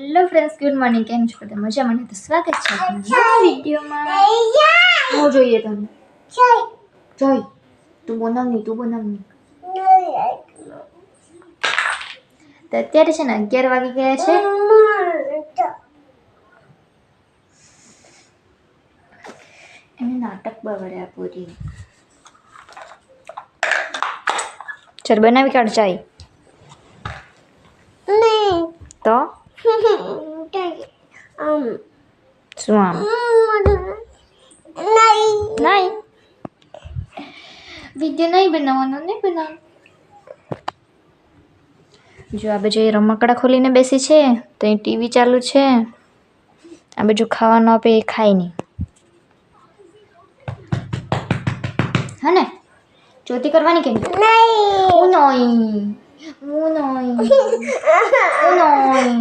Hello friends good morning કેમ છો બધા? મજા મને તો સ્વાગત છે આપનું વિડીયોમાં. હું જોઈએ તમને જોઈ. તું બનાવ નહીં તું બનાવ નહીં તો અત્યારે છે ને અગિયાર વાગી ગયા છે. એને નાટક બવડ્યા પૂરી. ચાલ બનાવી કાઢ ચાય. તો? શું આમ? નહીં. વીડિયો નહીં બનાવવાનો નહીં બનાવ. જો આ બાજુ એ રમકડા ખોલીને બેસી છે તો એ ટીવી ચાલુ છે. આ બાજુ ખાવાનું આપે એ ખાય નહીં. હા ને? ચોતી કરવાની કે? નહીં. નહીં മൂന്നോയി മൂന്നോയി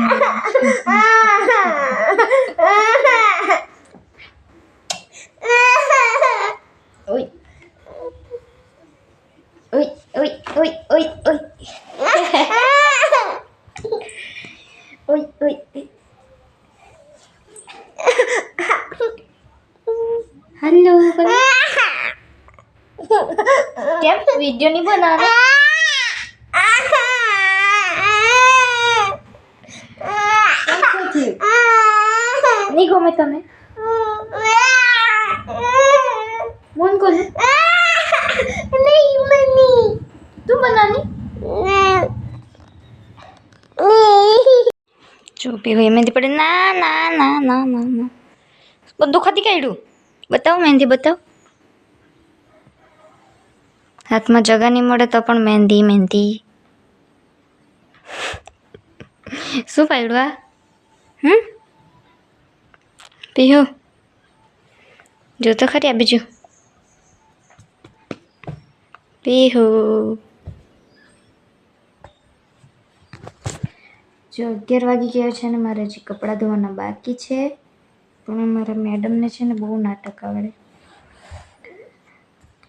Oi. Oi, oi, oi, oi, oi. oi, oi. Hello क्या वीडियो नहीं बना रहा નહીં ગમે તમે મન કોલ તું બનાની ચૂપી હોય મહેંદી પડે ના ના ના ના ના ના બધું ખાતી કાઢ્યું બતાવો મહેંદી બતાવ હાથમાં જગા નહીં મળે તો પણ મહેંદી મહેંદી શું પાડ્યું આ હમ પીહો જો તો ખરી આ બીજું પીહુ જો અગિયાર વાગી ગયા છે ને મારે હજી કપડાં ધોવાના બાકી છે પણ મારા મેડમને છે ને બહુ નાટક આવડે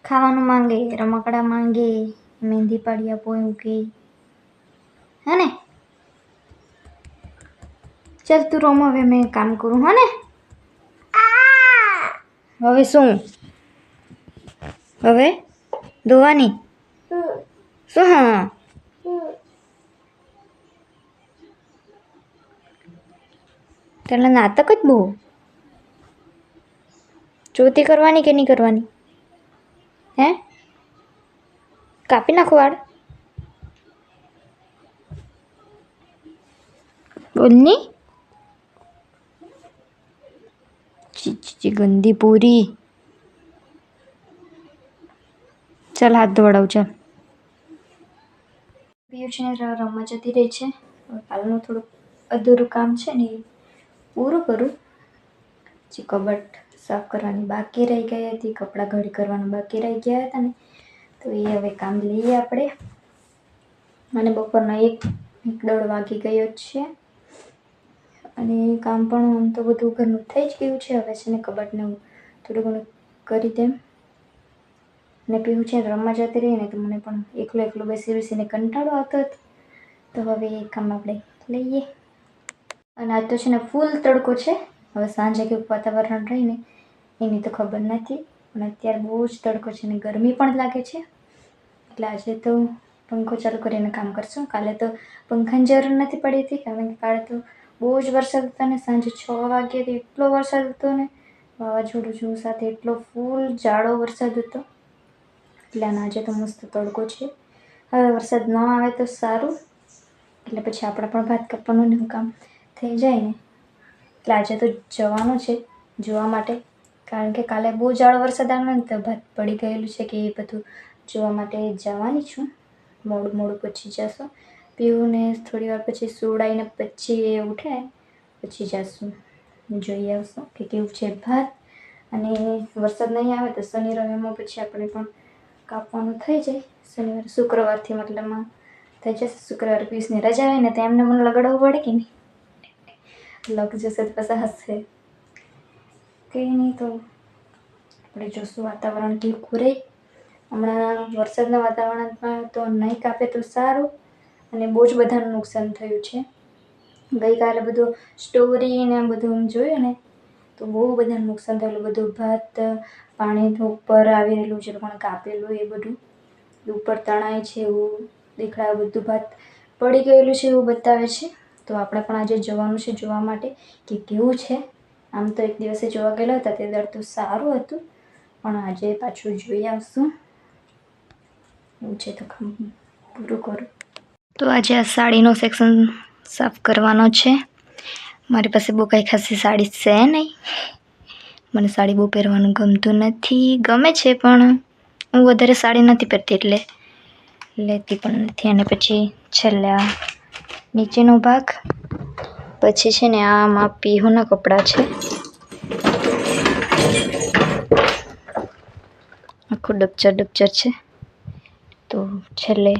ખાવાનું માંગે રમકડા માંગે મહેંદી પાડી આપો એવું કે હે ને ચાલ તું રમ હવે મેં કામ કરું હો ને હવે શું? હવે? ધોવાની? શું, હા તને નાતક જ બહુ? ચોથી કરવાની કે નહીં કરવાની? હે? કાપી નાખો વાળ? બોલની? ચી ગંદી પૂરી. ચાલ હાથ ધોવડાવ, ચાલ. પીયું છે ને ર- રમવા જતી રહી છે. કાલનું થોડુંક અધૂરું કામ છે ને એ પૂરું કરું. જે કબટ સાફ કરવાની બાકી રહી ગઈ હતી, કપડાં ઘડી કરવાનું બાકી રહી ગયા હતા ને. તો એ હવે કામ લઈએ આપણે. મને બપોરનો એક એક દોઢ વાગી ગયો છે. અને કામ પણ આમ તો બધું ઘરનું થઈ જ ગયું છે. હવે છે ને કબાટને હું થોડું ઘણું કરી દેમ અને પીવું છે રમવા જતી રહીને તો મને પણ એકલો એકલો બેસી બેસીને કંટાળો આવતો હતો. તો હવે એ કામ આપણે લઈએ. અને આજ તો છે ને ફૂલ તડકો છે. હવે સાંજે કેવું વાતાવરણ રહીને એની તો ખબર નથી. પણ અત્યારે બહુ જ તડકો છે ને ગરમી પણ લાગે છે. એટલે આજે તો પંખો ચાલુ કરીને કામ કરશું. કાલે તો પંખાની જરૂર નથી પડી હતી. કારણ કે કાલે તો બહુ જ વરસાદ હતો ને, સાંજે છ વાગ્યાથી એટલો વરસાદ હતો ને, વાવાઝોડું જો સાથે એટલો ફૂલ જાડો વરસાદ હતો. એટલે આજે તો મસ્ત તડકો છે. હવે વરસાદ ન આવે તો સારું. એટલે પછી આપણે પણ ભાત કાપવાનું ને કામ થઈ જાય ને. એટલે આજે તો જવાનું છે જોવા માટે. કારણ કે કાલે બહુ જાડો વરસાદ આવ્યો ને, તો ભાત પડી ગયેલું છે કે એ બધું જોવા માટે જવાની છું. મોડું મોડું પછી જશું. પીવુંને થોડી વાર પછી સુવડાવીને પછી એ ઉઠે, પછી જશું જોઈ આવશું કે કેવું છે ભાત. અને વરસાદ નહીં આવે તો શનિ રવિમાં પછી આપણે પણ કાપવાનું થઈ જાય. શનિવાર, શુક્રવારથી મતલબમાં થઈ જશે. શુક્રવાર પીસની રજા આવે ને તો એમને મને લગાડવું પડે કે નહીં? લગ જશે તો પછી હશે. કંઈ નહીં તો આપણે જોશું વાતાવરણ કેવું રહે. હમણાં વરસાદના વાતાવરણમાં તો નહીં કાપે તો સારું. અને બહુ જ બધાનું નુકસાન થયું છે. ગઈકાલે બધું સ્ટોરી ને બધું જોયું ને, તો બહુ બધાને નુકસાન થયેલું, બધું ભાત, પાણી ઉપર આવી રહેલું છે, લોકોને કાપેલું એ બધું. ઉપર તણાય છે એવું દેખાય, બધું ભાત પડી ગયેલું છે એવું બતાવે છે. તો આપણે પણ આજે જવાનું છે જોવા માટે, કે કેવું છે? આમ તો એક દિવસે જોવા ગયેલા હતા, તે દર તો સારું હતું, પણ આજે પાછું જોઈ આવશું. એવું છે તો પૂરું કરું. તો આજે આ સાડીનો સેક્શન સાફ કરવાનો છે. મારી પાસે બહુ કાંઈ ખાસી સાડી છે નહીં. મને સાડી બહુ પહેરવાનું ગમતું નથી. ગમે છે પણ હું વધારે સાડી નથી પહેરતી એટલે લેતી પણ નથી. અને પછી છેલ્લે આ નીચેનો ભાગ. પછી છે ને આમાં પીહુના કપડાં છે. આખું ડબચર ડબચર છે. તો છેલ્લે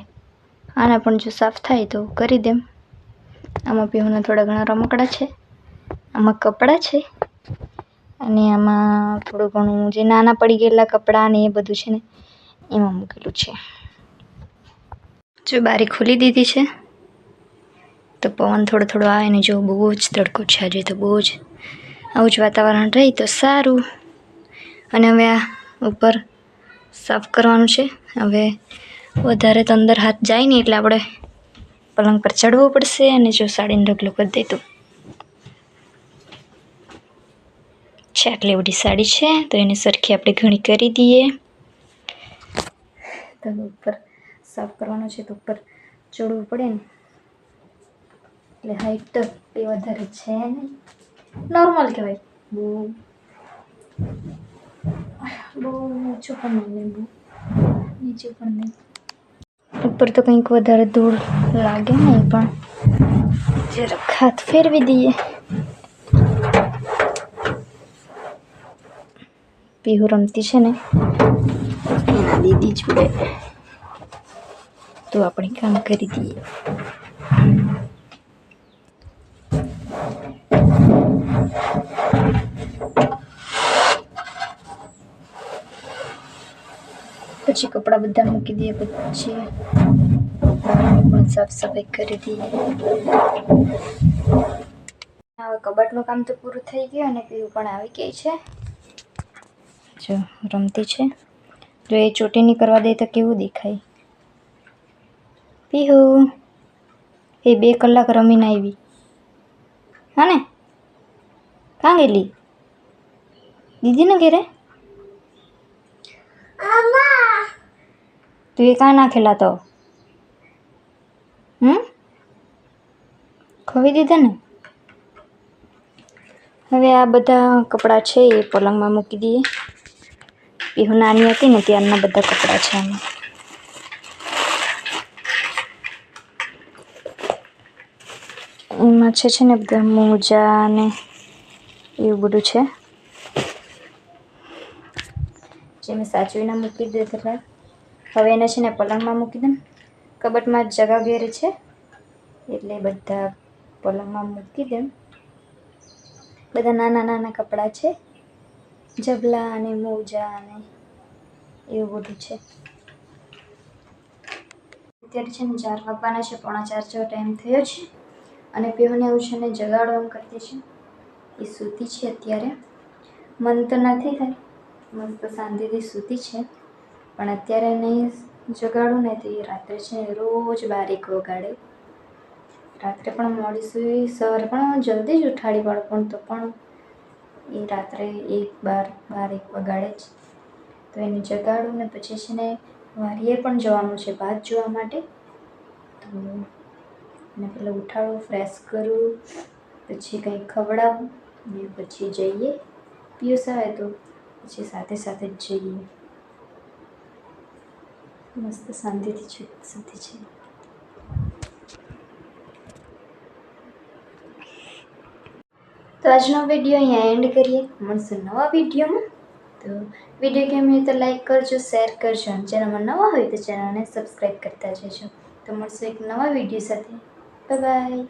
આના પણ જો સાફ થાય તો કરી દેમ. આમાં પીહુના થોડા ઘણા રમકડા છે, આમાં કપડાં છે, અને આમાં થોડું ઘણું જે નાના પડી ગયેલા કપડાં ને એ બધું છે ને, એમાં મૂકેલું છે. જો બારી ખોલી દીધી છે, તો પવન થોડો થોડો આવે ને જો બહુ જ તડકો છે આજે તો બહુ જ. આવું જ વાતાવરણ રહી તો સારું. અને હવે આ ઉપર સાફ કરવાનું છે. હવે વધારે તો અંદર હાથ જાય નહીં એટલે આપણે પલંગ પર ચડવું પડશે અને જો સાડીને ઢગલો કરી દે તો. છે આટલી બધી સાડી છે, તો એની સરખી આપણે ઘણી કરી દઈએ. તો ઉપર સાફ કરવાનું છે તો ઉપર ચડવું પડે ને. એટલે હાઈટ તો એ વધારે છે નોર્મલ કહેવાય. બહુ. બહુ ઓછું પણ નહીં બહુ. નીચું પણ નહીં. ઉપર તો કંઈક વધારે ધૂળ લાગે નહીં, પણ જરાક હાથ ફેરવી દઈએ. પીહુ રમતી છે ને, એના દીદી જોડે તો આપણે કામ કરી દઈએ. પછી કપડાં બધા મૂકી દઈએ, પછી પણ સાફ સફાઈ કરી દઈએ. હવે કબાટનું કામ તો પૂરું થઈ ગયું અને પીવું પણ આવી ગઈ છે. જો રમતી છે. જો એ ચોટીની કરવા દે તો કેવું દેખાય? પીહુ. એ બે કલાક રમીને આવી. હા ને? કાં ગયેલી? દીદીને ઘેરે? તું એ કાં નાખેલા તો? હમ? ખોવી દીધા ને? હવે આ બધા કપડાં છે એ પલંગમાં મૂકી દઈએ. એ હું નાની હતી ને ત્યારના બધા કપડાં છે આમાં. એમાં છે છે ને બધા મોજા ને એવું બધું છે. જે મેં સાચવીને મૂકી દીધેલા હવે એને છે ને પલંગમાં મૂકી દઉં કબટમાં જગા ઘેરે છે. એટલે બધા પલંગમાં મૂકી દઉં બધા નાના નાના કપડાં છે. જબલા અને મોજા અને એવું બધું છે. અત્યારે છે ને ચાર વાગવાના છે, પોણા ચાર જેવો ટાઈમ થયો છે. અને પીઓને એવું છે ને જગાડો એમ કરતી છે. એ સૂતી છે અત્યારે. મન તો નથી થાય મસ્ત શાંતિથી સૂતી છે. પણ અત્યારે એને જગાડું ને તો એ રાત્રે છે ને રોજ બારીક વગાડે. રાત્રે પણ મોડી સુઈ સવારે પણ જલ્દી જ ઉઠાડી પડે પણ તો પણ એ રાત્રે એક બાર બારીક વગાડે જ. તો એને જગાડું ને પછી છે ને વારીએ પણ જવાનું છે ભાત જોવા માટે. તો એને પેલા ઉઠાડું, ફ્રેશ કરું, પછી કંઈક ખવડાવું ને પછી જઈએ. પિયુષ આવે તો પછી સાથે સાથે જ જઈએ. મસ્ત શાંતિથી છે, સાથે છે. તો આજનો વીડિયો અહીંયા એન્ડ કરીએ. મળશું નવા વિડીયોમાં તો વીડિયો ગમ્યો તો લાઈક કરજો શેર કરજો. અને ચેનલમાં નવા હોય તો ચેનલને સબસ્ક્રાઈબ કરતા જજો. તો મળશું એક નવા વીડિયો સાથે. બાય